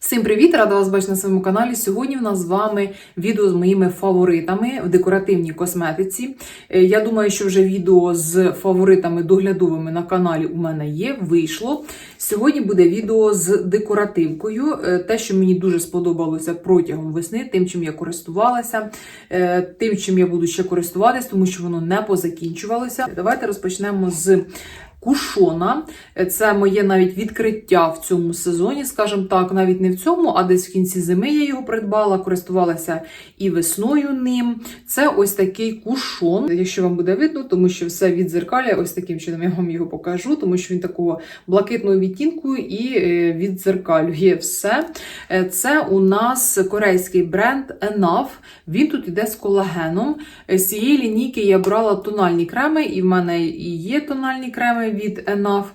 Всім привіт! Рада вас бачити на своєму каналі. Сьогодні в нас з вами відео з моїми фаворитами в декоративній косметиці. Е, Я думаю, що вже відео з фаворитами доглядовими на каналі у мене є, вийшло. Сьогодні буде відео з декоративкою. Е, Те, що мені дуже сподобалося протягом весни, тим, чим я користувалася, е, тим, чим я буду ще користуватись, тому що воно не позакінчувалося. Давайте розпочнемо з Кушона. Це моє навіть відкриття в цьому сезоні, скажімо так, навіть не в цьому, а десь в кінці зими я його придбала, користувалася і весною ним. Це ось такий кушон, якщо вам буде видно, тому що все віддзеркалює, ось таким чином я вам його покажу, тому що він такого блакитного відтінку і е, віддзеркалює все. Е, Це у нас корейський бренд Enough. Він тут іде з колагеном. З цієї лінійки я брала тональні креми, і в мене і є тональні креми від Enough.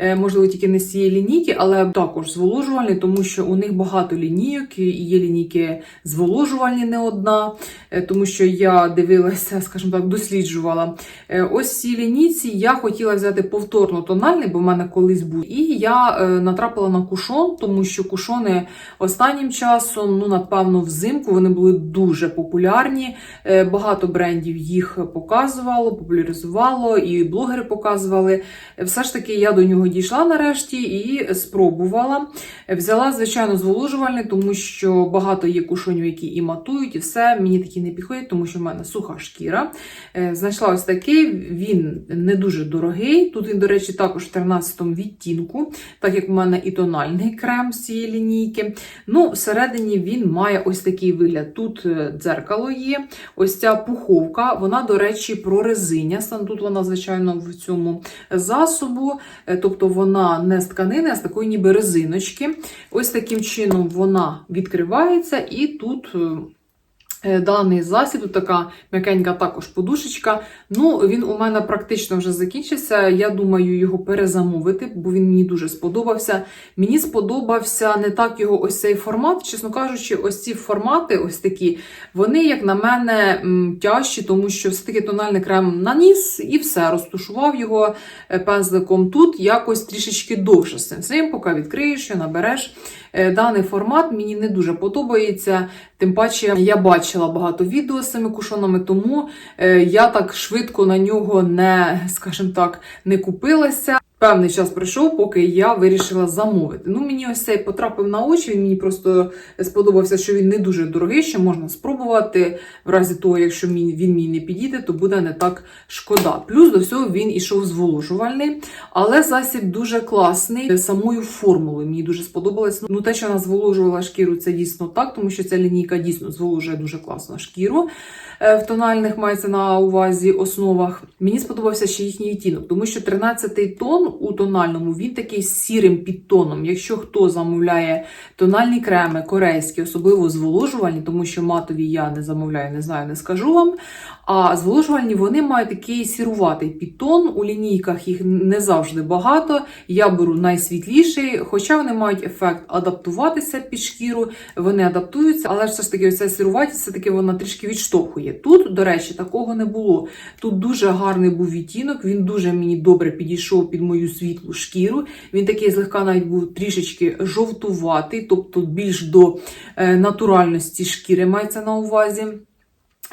Е, Можливо, тільки не з цієї лінійки, але також зволожувальні, тому що у них багато лінійок, і є лінійки зволожувальні не одна, е, тому що я дивилася, скажімо так, досліджувала. Е, Ось в цій лінійці я хотіла взяти повторно тональний, бо в мене колись був. І я натрапила на кушон, тому що кушони останнім часом, ну напевно, взимку вони були дуже популярні. Багато брендів їх показувало, популяризувало, і блогери показували. Все ж таки, я до нього дійшла нарешті і спробувала. Взяла, звичайно, зволожувальний, тому що багато є кушонів, які і матують, і все. Мені такі не підходять, тому що в мене суха шкіра. Е, Знайшла ось такий, він не дуже дорогий. Тут він, до речі, також в 13 відтінку, так як в мене і тональний крем з цієї лінійки. Ну, всередині він має ось такий вигляд. Тут е, дзеркало є, ось ця пуховка, вона, до речі, прорезиняста. Тут вона, звичайно, в цьому засобу, е, тобто вона не з тканини, а з такої ніби резиночки. Ось таким чином вона відкривається, і тут. Е, Даний засіб, тут така м'якенька також подушечка. Ну, він у мене практично вже закінчився. Я думаю його перезамовити, бо він мені дуже сподобався. Мені сподобався не так його ось цей формат. Чесно кажучи, ось ці формати, ось такі, вони, як на мене, тяжчі, тому що все-таки тональний крем наніс і все, розтушував його е, пензликом. Тут якось трішечки довше з цим поки відкриєш, що набереш. Е, Даний формат мені не дуже подобається. Тим паче я бачила багато відео з цими кушонами, тому е, я так швидко на нього не, скажімо так, не купилася. Певний час пройшов, поки я вирішила замовити. Ну, мені ось цей потрапив на очі. Він мені просто сподобався, що він не дуже дорогий, що можна спробувати. В разі того, якщо він мені не підійде, то буде не так шкода. Плюс до всього він ішов зволожувальний, але засіб дуже класний самою формулою. Мені дуже сподобалось. Ну, те, що вона зволожувала шкіру, це дійсно так, тому що ця лінійка дійсно зволожує дуже класно шкіру. Е, В тональних мається на увазі основах. Мені сподобався ще їхній відтінок, тому що 13-й тон у тональному він такий сірим підтоном. Якщо хто замовляє тональні креми корейські, особливо зволожувальні, тому що матові я не замовляю, не знаю, не скажу вам. А зволожувальні вони мають такий сіруватий підтон. У лінійках їх не завжди багато. Я беру найсвітліший, хоча вони мають ефект адаптуватися під шкіру, вони адаптуються, але все ж таки, оця сіруватість все-таки вона трішки відштовхує. Тут, до речі, такого не було. Тут дуже гарний був відтінок, він дуже мені добре підійшов під мою світлу шкіру. Він такий злегка навіть був трішечки жовтуватий, тобто більш до е, натуральності шкіри мається на увазі.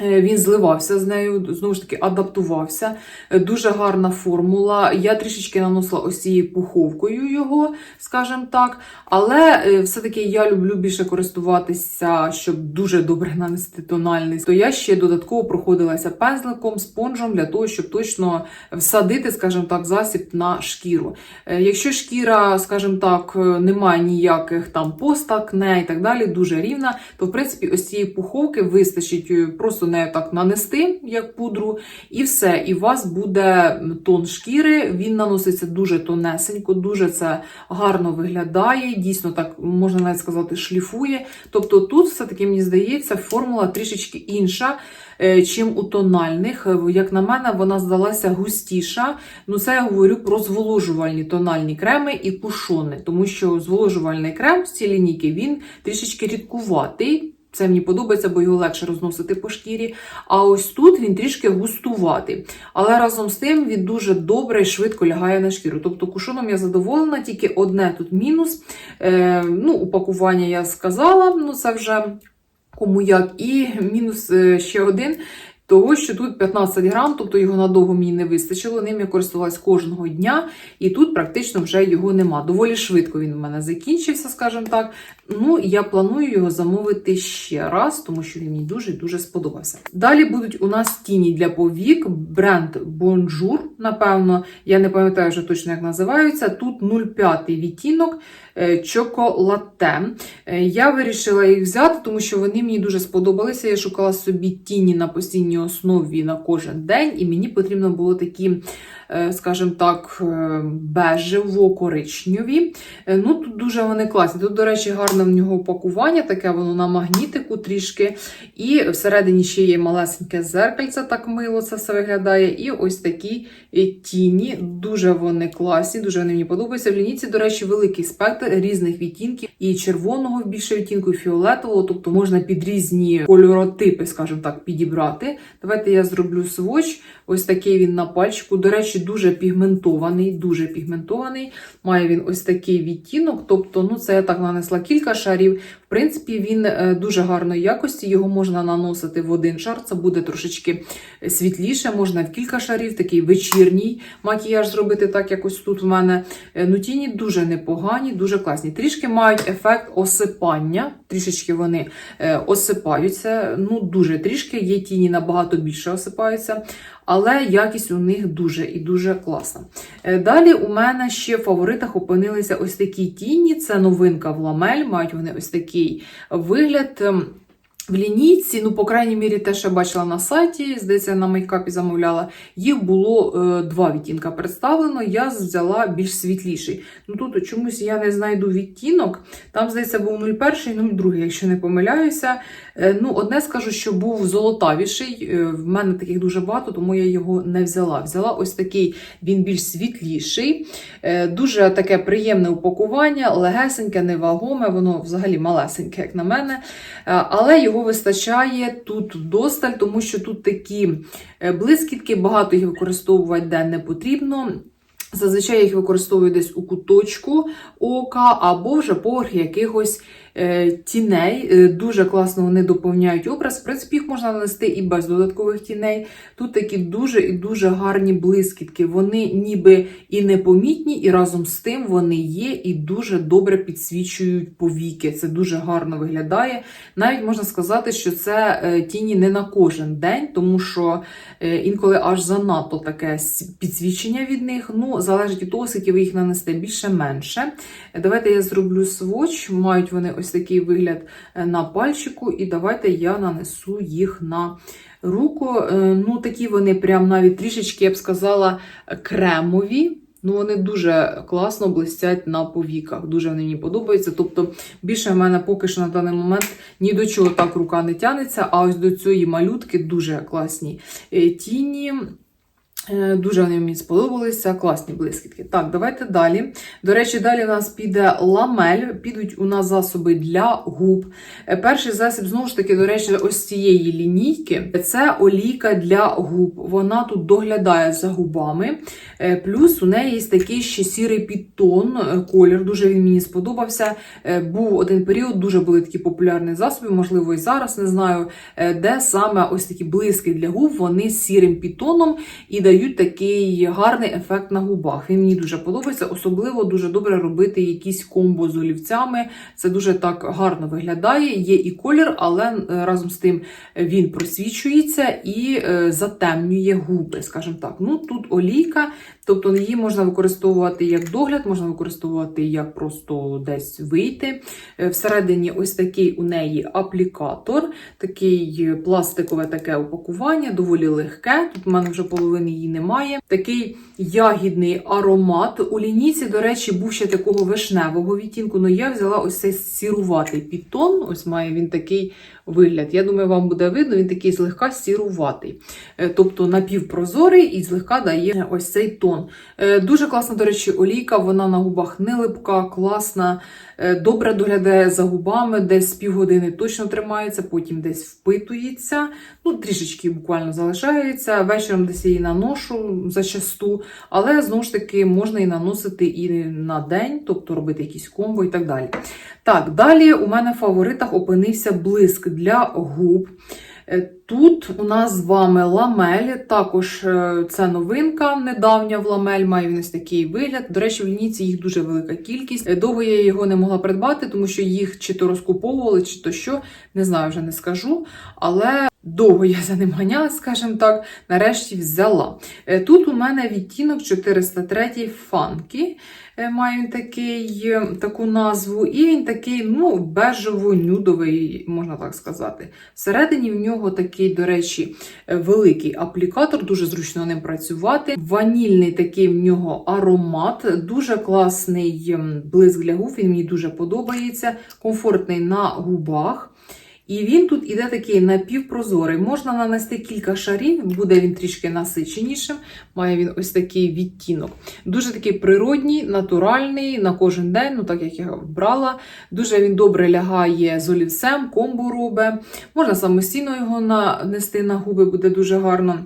Е, Він зливався з нею, знову ж таки, адаптувався. Е, Дуже гарна формула. Я трішечки наносила ось цією пуховкою його, скажімо так. Але е, все-таки я люблю більше користуватися, щоб дуже добре нанести тональний. То я ще додатково проходилася пензликом, спонжем для того, щоб точно всадити, скажімо так, засіб на шкіру. Якщо шкіра, скажімо так, немає ніяких там постакне і так далі, дуже рівна, то в принципі ось цієї пуховки вистачить е, просто нею так нанести, як пудру, і все. І у вас буде тон шкіри, він наноситься дуже тонесенько, дуже це гарно виглядає. Дійсно, так можна навіть сказати, шліфує. Тобто тут все-таки мені здається, формула трішечки інша. е, Чим у тональних, як на мене, вона здалася густіша. Ну, це я говорю про зволожувальні тональні креми і кушони, тому що зволожувальний крем з цієї лінійки він трішечки рідкуватий. Це мені подобається, бо його легше розносити по шкірі. А ось тут він трішки густуватий. Але разом з тим він дуже добре і швидко лягає на шкіру. Тобто кушоном я задоволена, тільки одне тут мінус. Е, ну, упакування я сказала, ну це вже кому як. І мінус е, ще один. Того, що тут 15 грам, тобто його надовго мені не вистачило. Ним я користувалась кожного дня, і тут практично вже його нема. Доволі швидко він у мене закінчився, скажімо так. Ну, я планую його замовити ще раз, тому що він мені дуже дуже сподобався. Далі будуть у нас тіні для повік, бренд Bonjour, напевно, я не пам'ятаю вже точно, як називаються. Тут 0,5 відтінок е, чоколате. Е, Я вирішила їх взяти, тому що вони мені дуже сподобалися. Я шукала собі тіні на постійній основі на кожен день, і мені потрібно було такі, скажімо так, е, бежево-коричневі. Е, Ну, тут дуже вони класні. Тут, до речі, гарне в нього упакування, таке воно на магнітику трішки. І всередині ще є малесеньке зеркальце, так мило це все виглядає. І ось такі е, тіні. Дуже вони класні, дуже вони мені подобаються. В лінійці, до речі, великий спектр різних відтінків, і червоного в більше відтінку, і фіолетового, тобто можна під різні кольоротипи, скажімо так, підібрати. Давайте я зроблю сводч. Ось такий він на пальчику. До речі, дуже пігментований, дуже пігментований. Має він ось такий відтінок. Тобто, ну це я так нанесла кілька шарів. В принципі, він е, дуже гарної якості. Його можна наносити в один шар. Це буде трошечки світліше, можна в кілька шарів, такий вечірній макіяж зробити, так як ось тут в мене. Е, Ну, тіні дуже непогані, дуже класні. Трішки мають ефект осипання, трішечки вони е, осипаються. Ну, дуже трішки. Є тіні набагато більше осипаються, але якість у них дуже і дуже класна. Е, Далі у мене ще в фаворитах опинилися ось такі тіні. Це новинка в ламель, мають вони ось такий вигляд. В лінійці, ну, по крайній мірі, те, що я бачила на сайті, здається, на мейкапі замовляла, їх було е, два відтінка представлено. Я взяла більш світліший. Ну тут чомусь я не знайду відтінок. Там, здається, був 01, 02, якщо не помиляюся. Е, ну, одне скажу, що був золотавіший. Е, в мене таких дуже багато, тому я його не взяла. Взяла ось такий, він більш світліший, е, дуже таке приємне упакування, легесеньке, невагоме, воно взагалі малесеньке, як на мене. Е, Але його вистачає тут досталь, тому що тут такі е, блискітки, багато їх використовувати де не потрібно. Зазвичай їх використовую десь у куточку ока або вже поверх якихось тіней. Е, дуже класно вони доповняють образ. В принципі, їх можна нанести і без додаткових тіней. Тут такі дуже і дуже гарні блискітки. Вони ніби і непомітні, і разом з тим вони є і дуже добре підсвічують повіки. Це дуже гарно виглядає. Навіть можна сказати, що це е, тіні не на кожен день, тому що е, інколи аж занадто таке підсвічення від них. Ну, залежить від того, скільки ви їх нанесете більше-менше. Е, Давайте я зроблю сводч. Мають вони ось такий вигляд е, на пальчику, і давайте я нанесу їх на руку. Е, Ну, такі вони прям навіть трішечки, я б сказала, кремові. Ну, вони дуже класно блистять на повіках. Дуже вони мені подобаються. Тобто, більше в мене поки що на даний момент ні до чого так рука не тянеться, а ось до цієї малютки дуже класні е, тіні. Е, Дуже вони мені сподобалися, класні блискітки. Так, давайте далі. До речі, далі у нас піде ламель, підуть у нас засоби для губ. Е, Перший засіб, знову ж таки, до речі, ось цієї лінійки. Це олійка для губ. Вона тут доглядає за губами. Е, Плюс у неї є такий ще сірий підтон, колір. Дуже він мені сподобався. Був один період, дуже були такі популярні засоби, можливо, і зараз не знаю, де саме ось такі блиски для губ, вони з сірим підтоном і дають такий гарний ефект на губах. Він мені дуже подобається. Особливо дуже добре робити якісь комбо з олівцями. Це дуже так гарно виглядає. Є і колір, але е, разом з тим він просвічується і е, затемнює губи, скажімо так. Ну тут олійка, тобто її можна використовувати як догляд, можна використовувати як просто десь вийти. Е, Всередині ось такий у неї аплікатор, такий пластикове таке упакування, доволі легке. Тут в мене вже половини її немає. Такий ягідний аромат. У лінійці, до речі, був ще такого вишневого відтінку, але я взяла ось цей сіруватий підтон. Ось має він такий вигляд. Я думаю, вам буде видно, він такий злегка сіруватий. Е, Тобто напівпрозорий і злегка дає ось цей тон. Е, Дуже класна, до речі, олійка, вона на губах не липка, класна, е, добре доглядає за губами, десь півгодини точно тримається, потім десь впитується. Ну, трішечки буквально залишається. Вечором десь її наношу зачасту, але знову ж таки можна і наносити і на день, тобто робити якісь комбо і так далі. Так, далі у мене в фаворитах опинився блиск для губ. Е, Тут у нас з вами ламель, також це новинка недавня в ламель, має він ось такий вигляд. До речі, в лініці їх дуже велика кількість. Е, Довго я його не могла придбати, тому що їх чи то розкуповували, чи то що, не знаю, вже не скажу. Але довго я за ним ганяла, скажімо так, нарешті взяла. Е, Тут у мене відтінок 403 фанкі. Е, Має він такий, е, таку назву, і він такий, ну, бежево-нюдовий, можна так сказати. Всередині в нього такий, до речі, великий аплікатор, дуже зручно ним працювати. Ванільний такий в нього аромат, дуже класний ем, блиск для губ, він мені дуже подобається, комфортний на губах. І він тут іде такий напівпрозорий. Можна нанести кілька шарів, буде він трішки насиченішим. Має він ось такий відтінок. Дуже такий природній, натуральний на кожен день, ну так як я брала. Дуже він добре лягає з олівцем, комбо робить. Можна самостійно його нанести на губи, буде дуже гарно.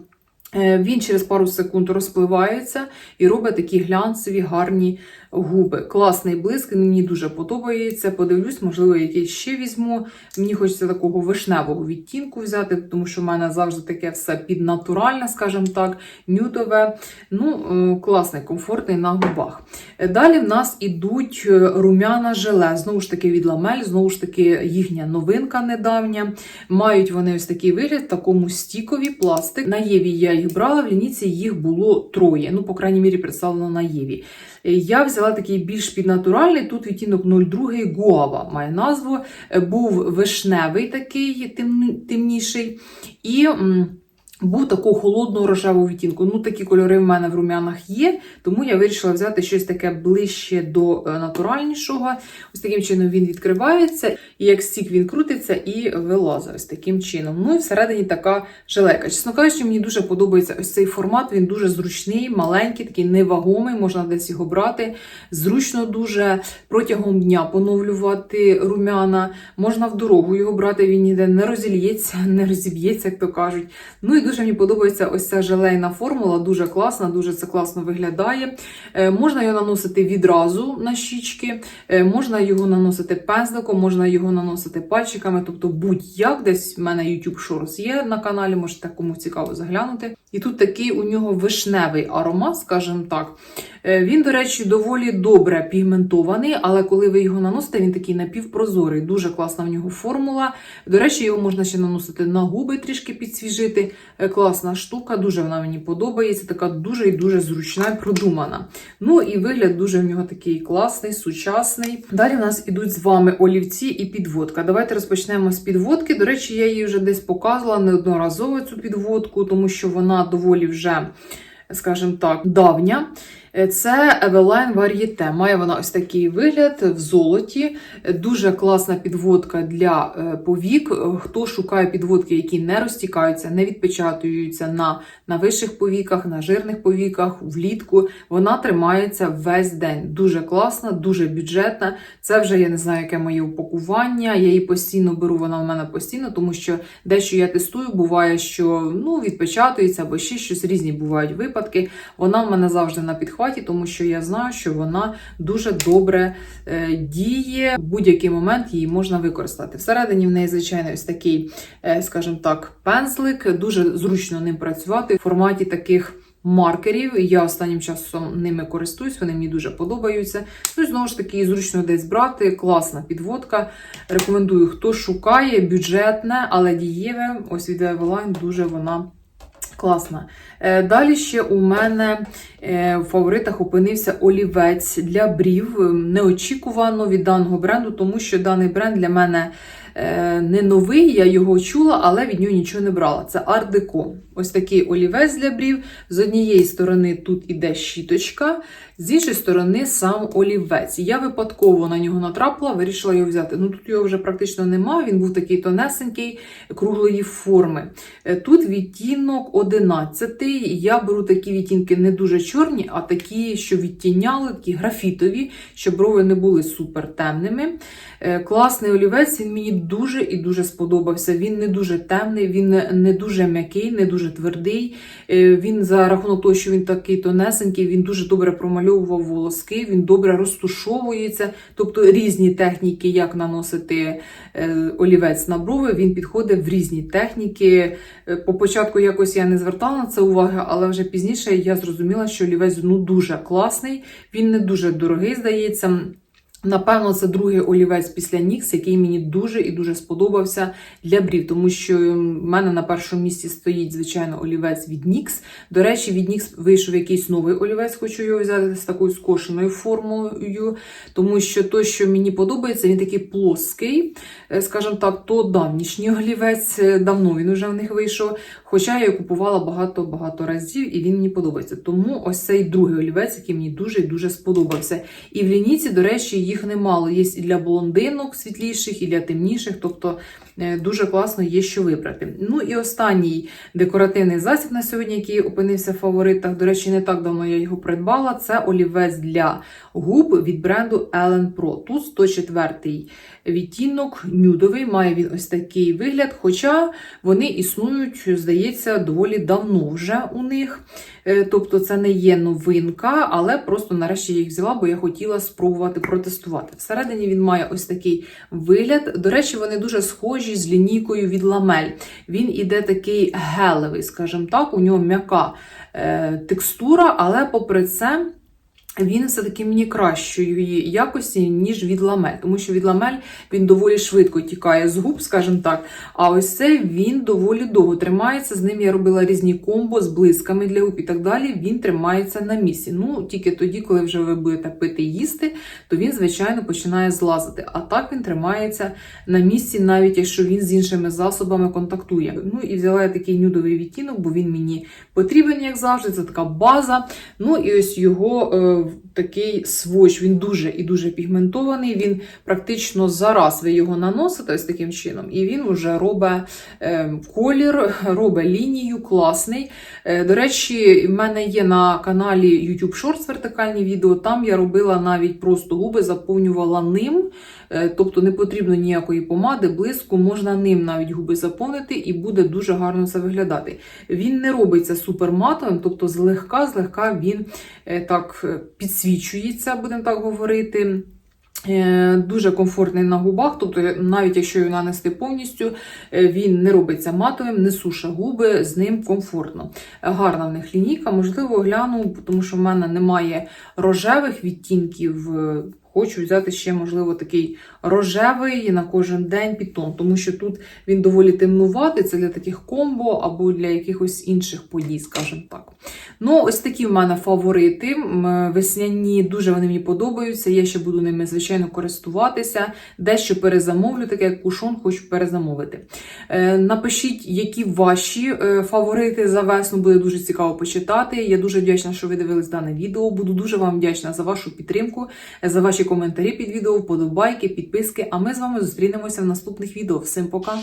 Е, Він через пару секунд розпливається і робить такі глянцеві, гарні губи. Класний блиск, мені дуже подобається. Подивлюсь, можливо, якийсь ще візьму. Мені хочеться такого вишневого відтінку взяти, тому що в мене завжди таке все піднатуральне, скажімо так, нюдове. Ну, е, класний, комфортний на губах. Е, Далі в нас ідуть е, румяна желе. Знову ж таки, від ламель, знову ж таки, їхня новинка недавня. Мають вони ось такий вигляд, такому стікові пластик. На Єві я їх брала, в лініці їх було троє. Ну, по крайній мірі, представлено на Єві. Я взяла такий більш піднатуральний, тут відтінок 02 Гуава має назву. Е, Був вишневий такий темніший. І був такого холодного рожевого відтінку. Ну, такі кольори в мене в рум'янах є, тому я вирішила взяти щось таке ближче до е, натуральнішого. Ось таким чином він відкривається, і як стік він крутиться і вилазить ось таким чином. Ну і всередині така жилека. Чесно кажучи, мені дуже подобається ось цей формат. Він дуже зручний, маленький, такий невагомий, можна десь його брати. Зручно дуже протягом дня поновлювати рум'яна. Можна в дорогу його брати, він ніде не розільється, не розіб'ється, як то кажуть. Ну і дуже мені подобається ось ця желейна формула, дуже класна, дуже це класно виглядає. Е, можна його наносити відразу на щічки, е, можна його наносити пензликом, можна його наносити пальчиками, тобто будь-як десь в мене YouTube Shorts є на каналі, можете кому цікаво заглянути. І тут такий у нього вишневий аромат, скажімо так. Е, Він, до речі, доволі добре пігментований, але коли ви його наносите, він такий напівпрозорий. Дуже класна в нього формула. До речі, його можна ще наносити на губи, трішки підсвіжити. Е, Класна штука, дуже вона мені подобається. Така дуже і дуже зручна і продумана. Ну і вигляд дуже в нього такий класний, сучасний. Далі в нас ідуть з вами олівці і підводка. Давайте розпочнемо з підводки. До речі, я її вже десь показувала неодноразово цю підводку, тому що вона доволі вже, скажімо так, давня. Е, Це Eveline Varieté. Має вона ось такий вигляд в золоті. Дуже класна підводка для е, повік. Хто шукає підводки, які не розтікаються, не відпечатуються на, на вищих повіках, на жирних повіках, влітку. Вона тримається весь день. Дуже класна, дуже бюджетна. Це вже я не знаю, яке моє упакування. Я її постійно беру, вона в мене постійно, тому що дещо я тестую, буває, що ну, відпечатується або ще щось різні бувають випадки. Вона в мене завжди на підхваті, тому що я знаю, що вона дуже добре е, діє. В будь-який момент її можна використати. Всередині в неї, звичайно, ось такий, е, скажімо так, пензлик. Дуже зручно ним працювати в форматі таких. Маркерів, я останнім часом ними користуюсь, вони мені дуже подобаються. Ну знову ж таки, зручно десь брати. Класна підводка. Рекомендую, хто шукає бюджетне, але дієве. Ось від Eveline дуже вона класна. Е, Далі ще у мене е, в фаворитах опинився олівець для брів. Е, Неочікувано від даного бренду, тому що даний бренд для мене е, не новий, я його чула, але від нього нічого не брала. Це Art Deco. Ось такий олівець для брів. З однієї сторони тут іде щіточка, З іншої сторони, сам олівець. Я випадково на нього натрапила, вирішила його взяти. Ну тут його вже практично немає. Він був такий тонесенький, круглої форми. Е, Тут відтінок 11. Я беру такі відтінки не дуже чорні, а такі, що відтіняли, такі графітові, щоб брови не були супер темними. Е, Класний олівець, він мені дуже і дуже сподобався. Він не дуже темний, він не- дуже м'який, не дуже твердий. Е, Він за рахунок того, що він такий тонесенький, він дуже добре промальовував волоски, він добре розтушовується. Тобто різні техніки, як наносити е, олівець на брови, він підходить в різні техніки. Е, По початку якось я не звертала на це уваги, але вже пізніше я зрозуміла, що олівець ну дуже класний, він не дуже дорогий, здається. Напевно, це другий олівець після Нікс, який мені дуже і дуже сподобався для брів, тому що в мене на першому місці стоїть, звичайно, олівець від Нікс. До речі, від Нікс вийшов якийсь новий олівець, хочу його взяти з такою скошеною формою, тому що той, що мені подобається, він такий плоский, е, скажімо так, то давнішній олівець, е, давно він вже в них вийшов. Хоча я його купувала багато-багато разів, і він мені подобається. Тому ось цей другий олівець, який мені дуже і дуже сподобався. І в лінійці, до речі, їх немало. Є і для блондинок світліших, і для темніших. Тобто е, дуже класно є що вибрати. Ну і останній декоративний засіб на сьогодні, який опинився в фаворитах. До речі, не так давно я його придбала. Це олівець для губ від бренду Ellen Pro. Тут 104 відтінок нюдовий, має він ось такий вигляд. Хоча вони існують, здається, доволі давно вже у них. Е, Тобто це не є новинка, але просто нарешті я їх взяла, бо я хотіла спробувати протестувати. Всередині він має ось такий вигляд. До речі, вони дуже схожі з лінійкою від ламель. Він іде такий гелевий, скажімо так, у нього м'яка е, текстура, але попри це. Він все-таки мені кращої якості, ніж від ламель, тому що від ламель він доволі швидко тікає з губ, скажімо так. А ось цей він доволі довго тримається. З ним я робила різні комбо з блисками для губ і так далі. Він тримається на місці. Ну, тільки тоді, коли вже ви будете пити їсти, то він, звичайно, починає злазити. А так він тримається на місці, навіть якщо він з іншими засобами контактує. Ну і взяла я такий нюдовий відтінок, бо він мені потрібен, як завжди. Це така база. Ну і ось його е, такий своч, він дуже і дуже пігментований. Він практично зараз ви його наносите ось таким чином, і він вже робить е, колір, робить лінію, класний. Е, до речі, в мене є на каналі YouTube Shorts вертикальні відео. Там я робила навіть просто губи, заповнювала ним. Е, Тобто не потрібно ніякої помади, блиску, можна ним навіть губи заповнити, і буде дуже гарно це виглядати. Він не робиться суперматовим, тобто злегка, злегка він е, так е, підсвічується, будемо так говорити. Дуже комфортний на губах, тобто навіть якщо його нанести повністю, він не робиться матовим, не суша губи, з ним комфортно. Гарна в них лінійка, можливо, гляну, тому що в мене немає рожевих відтінків. Хочу взяти ще, можливо, такий рожевий на кожен день підтон, тому що тут він доволі темнуватий, це для таких комбо або для якихось інших подій, скажімо так. Ну, ось такі в мене фаворити. Весняні дуже вони мені подобаються. Я ще буду ними, звичайно, користуватися. Дещо перезамовлю, таке як кушон, хочу перезамовити. Е, Напишіть, які ваші е, фаворити за весну, буде дуже цікаво почитати. Я дуже вдячна, що ви дивились дане відео. Буду дуже вам вдячна за вашу підтримку, за ваші коментарі під відео, вподобайки, підписки. А ми з вами зустрінемося в наступних відео. Всім пока!